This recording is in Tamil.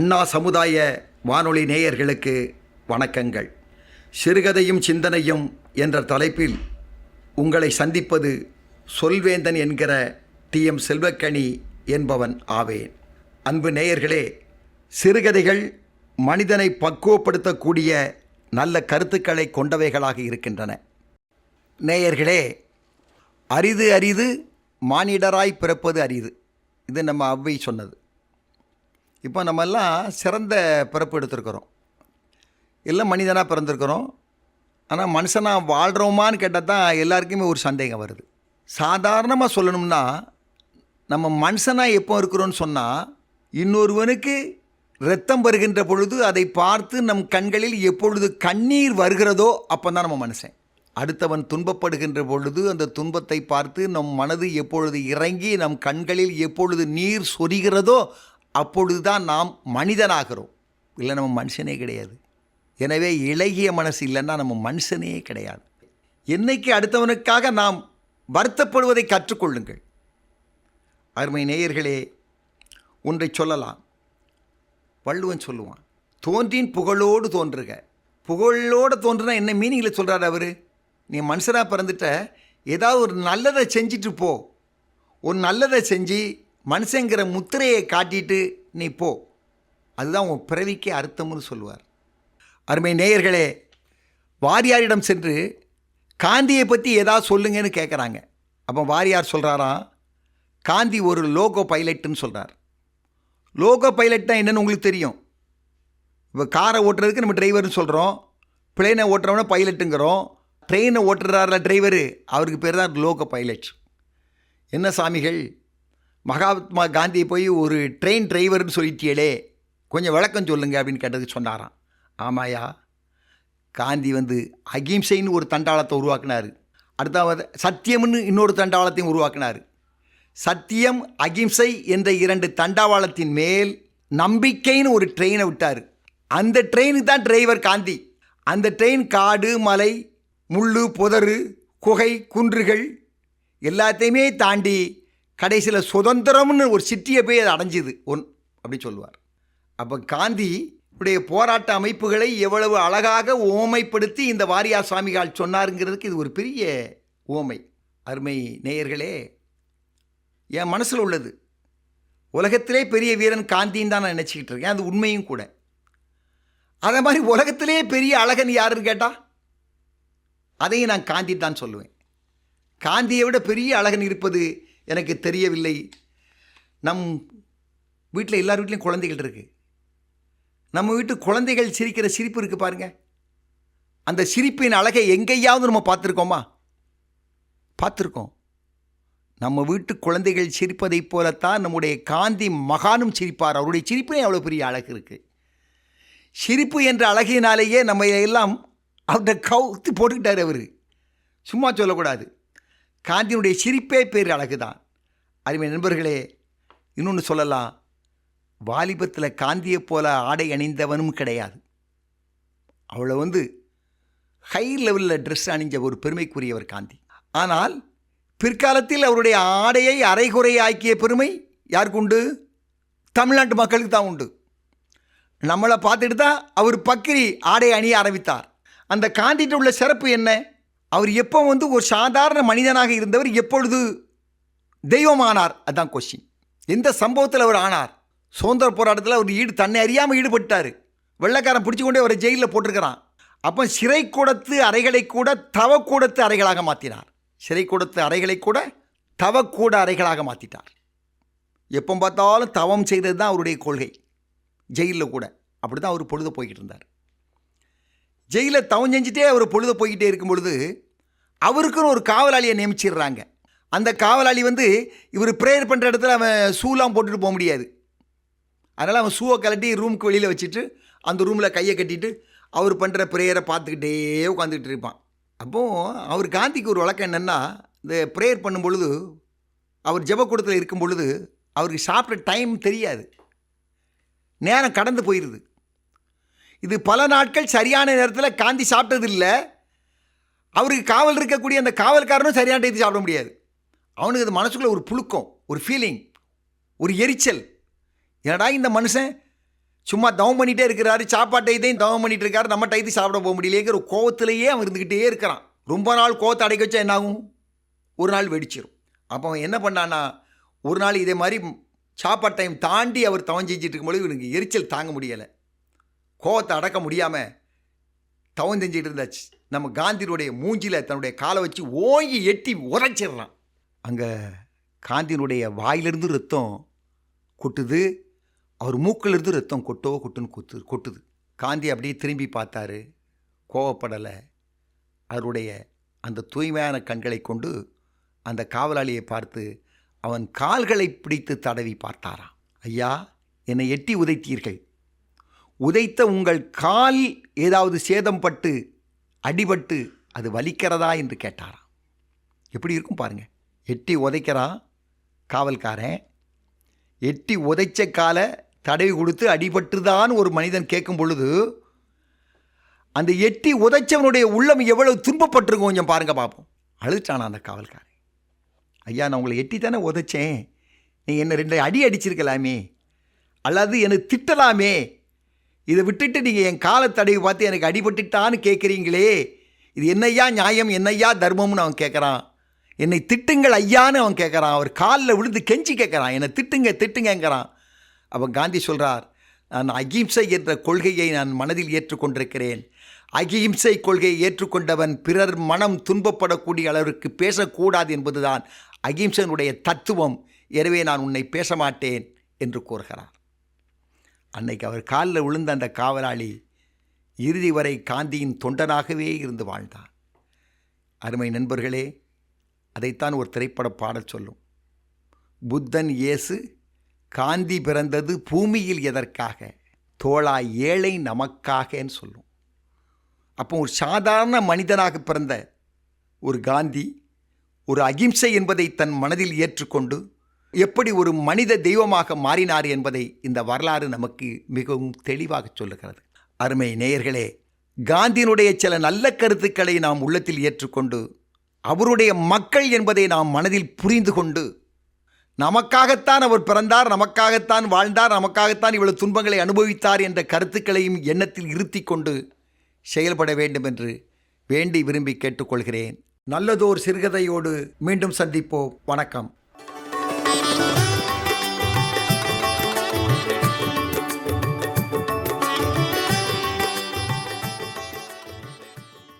அண்ணா சமுதாய வானொலி நேயர்களுக்கு வணக்கங்கள். சிறுகதையும் சிந்தனையும் என்ற தலைப்பில் உங்களை சந்திப்பது சொல்வேந்தன் என்கிற டி. எம். செல்வக்கணி என்பவன் ஆவேன். அன்பு நேயர்களே சிறுகதைகள் மனிதனை பக்குவப்படுத்தக்கூடிய நல்ல கருத்துக்களை கொண்டவைகளாக இருக்கின்றன. நேயர்களே அரிது அரிது மானிடராய் பிறப்பது அரிது. இது நம்ம அவ்வை சொன்னது. இப்போ நம்ம எல்லாம் சிறந்த பிறப்பு எடுத்திருக்கிறோம். எல்லாம் மனிதனாக பிறந்திருக்கிறோம். ஆனால் மனுஷனாக வாழ்கிறோமான்னு கேட்டால் தான் எல்லாருக்குமே ஒரு சந்தேகம் வருது. சாதாரணமாக சொல்லணும்னா நம்ம மனுஷனாக எப்போ இருக்கிறோன்னு சொன்னால் இன்னொருவனுக்கு ரத்தம் வருகின்ற பொழுது அதை பார்த்து நம் கண்களில் எப்பொழுது கண்ணீர் வருகிறதோ அப்போ தான் நம்ம மனுஷன். அடுத்தவன் துன்பப்படுகின்ற பொழுது அந்த துன்பத்தை பார்த்து நம் மனது எப்பொழுது இறங்கி நம் கண்களில் எப்பொழுது நீர் சொரிகிறதோ அப்பொழுது தான் நாம் மனிதனாகிறோம். இல்லை நம்ம மனுஷனே கிடையாது. எனவே இளகிய மனசு இல்லைன்னா நம்ம மனுஷனே கிடையாது. என்னைக்கு அடுத்தவனுக்காக நாம் வருத்தப்படுவதை கற்றுக்கொள்ளுங்கள். அருமை நேயர்களே ஒன்றை சொல்லலாம். வள்ளுவன் சொல்லுவான் தோன்றின் புகழோடு தோன்றுக. புகழோடு தோன்றுனா என்ன மீனிங்கில் சொல்கிறார் அவர்? நீ மனுஷனாக பிறந்துட்ட ஏதாவது ஒரு நல்லதை செஞ்சுட்டு போ. ஒரு நல்லதை செஞ்சு மனுஷங்கிற முத்திரையை காட்டிட்டு நீ போ. அதுதான் உன் பிறவிக்கே அர்த்தம்னு சொல்லுவார். அருமை நேயர்களே வாரியாரிடம் சென்று காந்தியை பற்றி ஏதாவது சொல்லுங்கன்னு கேட்குறாங்க அப்போ வாரியார் சொல்கிறாராம் காந்தி ஒரு லோகோ பைலட்டுன்னு சொல்கிறார் லோகோ பைலட்னா என்னென்னு உங்களுக்கு தெரியும். இப்போ காரை ஓட்டுறதுக்கு நம்ம டிரைவர்னு சொல்கிறோம் பிளேனை ஓட்டுறவன பைலட்டுங்கிறோம் ட்ரெயினை ஓட்டுறாருல டிரைவரு அவருக்கு பேர் தான் லோகோ பைலட். என்ன சாமிகள்? மகாத்மா காந்தியை போய் ஒரு ட்ரெயின் டிரைவர்னு சொல்லிட்டியலே கொஞ்சம் விளக்கம் சொல்லுங்க அப்படின்னு கேட்டதுக்கு சொன்னாராம். ஆமாயா காந்தி வந்து அகிம்சைன்னு ஒரு தண்டாளத்தை உருவாக்கினார். அடுத்தாவது சத்தியம்னு இன்னொரு தண்டாளத்தையும் உருவாக்குனார். சத்தியம் அகிம்சை என்ற இரண்டு தண்டாவாளத்தின் மேல் நம்பிக்கைன்னு ஒரு ட்ரெயினை விட்டார். அந்த ட்ரெயினுக்கு தான் டிரைவர் காந்தி. அந்த ட்ரெயின் காடு மலை முள் புதரு குகை குன்றுகள் எல்லாத்தையுமே தாண்டி கடைசியில் சுதந்திரம்னு ஒரு சிட்டியை போய் அது அடைஞ்சுது. ஒன் அப்படி சொல்லுவார். அப்போ காந்தி உடைய போராட்ட அமைப்புகளை எவ்வளவு அழகாக ஓமைப்படுத்தி இந்த வாரியார் சுவாமிகள் சொன்னாருங்கிறதுக்கு இது ஒரு பெரிய ஓமை. அருமை நேயர்களே என் மனசில் உள்ளது. உலகத்திலே பெரிய வீரன் காந்தின்னு தான் நான் நினச்சிக்கிட்டு இருக்கேன். அது உண்மையும் கூட. அதே மாதிரி உலகத்திலே பெரிய அழகன் யாருன்னு கேட்டால் அதையும் நான் காந்தி தான் சொல்லுவேன். காந்தியை விட பெரிய அழகன் இருப்பது எனக்கு தெரியவில்லை. நம் வீட்டில் எல்லார் வீட்லேயும் குழந்தைகள் இருக்குது நம்ம வீட்டு குழந்தைகள் சிரிக்கிற சிரிப்பு இருக்குது பாருங்கள் அந்த சிரிப்பின் அழகை எங்கேயாவது நம்ம பார்த்துருக்கோமா? பார்த்துருக்கோம். நம்ம வீட்டு குழந்தைகள் சிரிப்பதைப் போலத்தான் நம்முடைய காந்தி மகானும் சிரிப்பார். அவருடைய சிரிப்பிலே அவ்வளோ பெரிய அழகு இருக்குது சிரிப்பு என்ற அழகினாலேயே நம்ம எல்லாம் அவர்கிட்ட கவுத்து போட்டுக்கிட்டார் அவர். சும்மா சொல்லக்கூடாது. காந்தியினுடைய சிரிப்பே பேர் அழகு தான் அருமை நண்பர்களே இன்னொன்று சொல்லலாம். வாலிபத்தில் காந்தியைப் போல ஆடை அணிந்தவனும் கிடையாது. அவளை வந்து ஹை லெவலில் ட்ரெஸ் அணிஞ்ச ஒரு பெருமைக்குரியவர் காந்தி. ஆனால் பிற்காலத்தில் அவருடைய ஆடையை அரைகுறையாக்கிய பெருமை யாருக்கு உண்டு? தமிழ்நாட்டு மக்களுக்கு தான் உண்டு. நம்மளை பார்த்துட்டு தான் அவர் பக்கிரி ஆடை அணிய ஆரம்பித்தார். அந்த காந்திட்ட உள்ள சிறப்பு என்ன? அவர் எப்போ வந்து ஒரு சாதாரண மனிதனாக இருந்தவர் எப்பொழுது? தெய்வம் ஆனார் அதான் கொஸ்டின் எந்த சம்பவத்தில் அவர் ஆனார்? சுதந்திர போராட்டத்தில் அவர் ஈடு தன்னை அறியாமல் ஈடுபட்டார் வெள்ளைக்காரன் பிடிச்சி கொண்டே அவரை ஜெயிலில் போட்டிருக்கிறான். அப்போ சிறை கூடத்து அறைகளை கூட தவக்கூடத்து அறைகளாக மாற்றினார் சிறை கூடத்து அறைகளை கூட தவக்கூட அறைகளாக மாற்றிட்டார் எப்போ பார்த்தாலும் தவம் செய்தது தான் அவருடைய கொள்கை. ஜெயிலில் கூட. அப்படி தான் அவர் பொழுது போய்கிட்டு இருந்தார் ஜெயிலில் தவம் செஞ்சுட்டே அவர் பொழுது போய்கிட்டே இருக்கும் பொழுது அவருக்குன்னு ஒரு காவலாளியை நியமிச்சிடுறாங்க. அந்த காவலாளி வந்து இவர் ப்ரேயர் பண்ணுற இடத்துல அவன் ஷூலாம் போட்டுட்டு போக முடியாது. அதனால் அவன் ஷூவை கழட்டி ரூமுக்கு வெளியில் வச்சுட்டு அந்த ரூமில் கையை கட்டிட்டு அவர் பண்ணுற ப்ரேயரை பார்த்துக்கிட்டே உட்காந்துக்கிட்டு இருப்பான். அப்போது அவர் காந்திக்கு ஒரு வழக்கம் என்னென்னா இந்த ப்ரேயர் பண்ணும் பொழுது அவர் ஜபக்கூடத்தில் இருக்கும் பொழுது அவருக்கு சாப்பிட்ற டைம் தெரியாது. நேரம் கடந்து போயிடுது இது பல நாட்கள் சரியான நேரத்தில் காந்தி சாப்பிட்டது இல்லை அவருக்கு காவல் இருக்கக்கூடிய அந்த காவல்காரனும் சரியான டைத்து சாப்பிட முடியாது. அவனுக்கு அது மனசுக்குள்ள ஒரு புழுக்கம் ஒரு ஃபீலிங் ஒரு எரிச்சல். என்னடா இந்த மனுஷன்? சும்மா தவம் பண்ணிகிட்டே இருக்கிறாரு சாப்பாட்டை இதையும் தவம் பண்ணிகிட்டு இருக்காரு நம்ம டைத்து சாப்பிட போக முடியலையேங்கிற கோவத்திலேயே அவன் இருந்துக்கிட்டே இருக்கிறான். ரொம்ப நாள் கோவத்தை அடைக்க வச்சா என்ன ஆகும் ஒரு நாள் வெடிச்சிடும் அப்போ அவன் என்ன பண்ணான்னா ஒரு நாள் இதே மாதிரி சாப்பாடு டைம் தாண்டி அவர் தவம் செஞ்சுட்டு இருக்கும்போது இவனுக்கு எரிச்சல் தாங்க முடியலை. கோவத்தை அடக்க முடியாமல் தவம் செஞ்சுட்டு இருந்தாச்சு. நம்ம காந்தியினுடைய மூஞ்சியில் தன்னுடைய காலை வச்சு ஓங்கி எட்டி உரைச்சிடுறான் அங்கே காந்தியினுடைய வாயிலிருந்து ரத்தம் கொட்டுது. அவர் மூக்கிலிருந்து ரத்தம் கொட்டோ கொட்டுன்னு கொத்து கொட்டுது. காந்தி அப்படியே திரும்பி பார்த்தாரு. கோவப்படலை. அவருடைய அந்த தூய்மையான கண்களை கொண்டு அந்த காவலாளியை பார்த்து அவன் கால்களை பிடித்து தடவி பார்த்தாராம். ஐயா என்னை எட்டி உதைத்தீர்கள். உதைத்த உங்கள் கால் ஏதாவது சேதம் பட்டு அடிபட்டு அது வலிக்கிறதா? என்று கேட்டாராம். எப்படி இருக்கும் பாருங்கள் எட்டி உதைக்கிறான் காவல்காரன். எட்டி உதைச்ச காலை தடவி கொடுத்து அடிபட்டுதான் ஒரு மனிதன் கேட்கும் பொழுது அந்த எட்டி உதைச்சவனுடைய உள்ளம் எவ்வளவு துன்பப்பட்டிருக்கும் கொஞ்சம் பாருங்க பார்ப்போம் அழுச்சானா அந்த காவல்காரன். ஐயா நான் உங்களை எட்டி தானே உதைச்சேன். நீ என்னை ரெண்டு அடி அடிச்சிருக்கலாமே. அல்லது என்னை திட்டலாமே. இதை விட்டுட்டு நீங்கள் என் காலை தடவி பார்த்து எனக்கு அடிபட்டுட்டான்னு கேட்குறீங்களே. இது என்னையா நியாயம் என்னையா தர்மம்னு அவன் கேட்குறான். என்னை திட்டுங்கள் ஐயான்னு அவன் கேட்குறான். அவர் காலில் விழுந்து கெஞ்சி கேட்குறான். என்னை திட்டுங்க திட்டுங்கங்கிறான் அவன் காந்தி சொல்கிறார் நான் அகிம்சை என்ற கொள்கையை நான் மனதில் ஏற்றுக்கொண்டிருக்கிறேன். அகிம்சை கொள்கையை ஏற்றுக்கொண்டவன் பிறர் மனம் துன்பப்படக்கூடிய அளவிற்கு பேசக்கூடாது என்பதுதான் அகிம்சனுடைய தத்துவம். எனவே நான் உன்னை பேச மாட்டேன் என்று கூறுகிறார். அன்னைக்கு அவர் காலில் விழுந்த அந்த காவலாளி இறுதி வரை காந்தியின் தொண்டனாகவே இருந்து வாழ்ந்தார். அருமை நண்பர்களே அதைத்தான் ஒரு திரைப்பட பாடல் சொல்லும். புத்தன் இயேசு காந்தி பிறந்தது பூமியில் எதற்காக? தோழா ஏழை நமக்காகன்னு சொல்லும். அப்போ ஒரு சாதாரண மனிதனாக பிறந்த ஒரு காந்தி ஒரு அகிம்சை என்பதை தன் மனதில் ஏற்றுக்கொண்டு எப்படி ஒரு மனித தெய்வமாக மாறினார் என்பதை இந்த வரலாறு நமக்கு மிகவும் தெளிவாக சொல்லுகிறது. அருமை நேயர்களே காந்தியினுடைய சில நல்ல கருத்துக்களை நாம் உள்ளத்தில் ஏற்றுக்கொண்டு அவருடைய மக்கள் என்பதை நாம் மனதில் புரிந்து கொண்டு நமக்காகத்தான் அவர் பிறந்தார் நமக்காகத்தான் வாழ்ந்தார் நமக்காகத்தான் இவ்வளவு துன்பங்களை அனுபவித்தார் என்ற கருத்துக்களையும் எண்ணத்தில் இருத்தி கொண்டு செயல்பட வேண்டும் என்று வேண்டி விரும்பி கேட்டுக்கொள்கிறேன். நல்லதோர் சிறுகதையோடு மீண்டும் சந்திப்போம். வணக்கம்.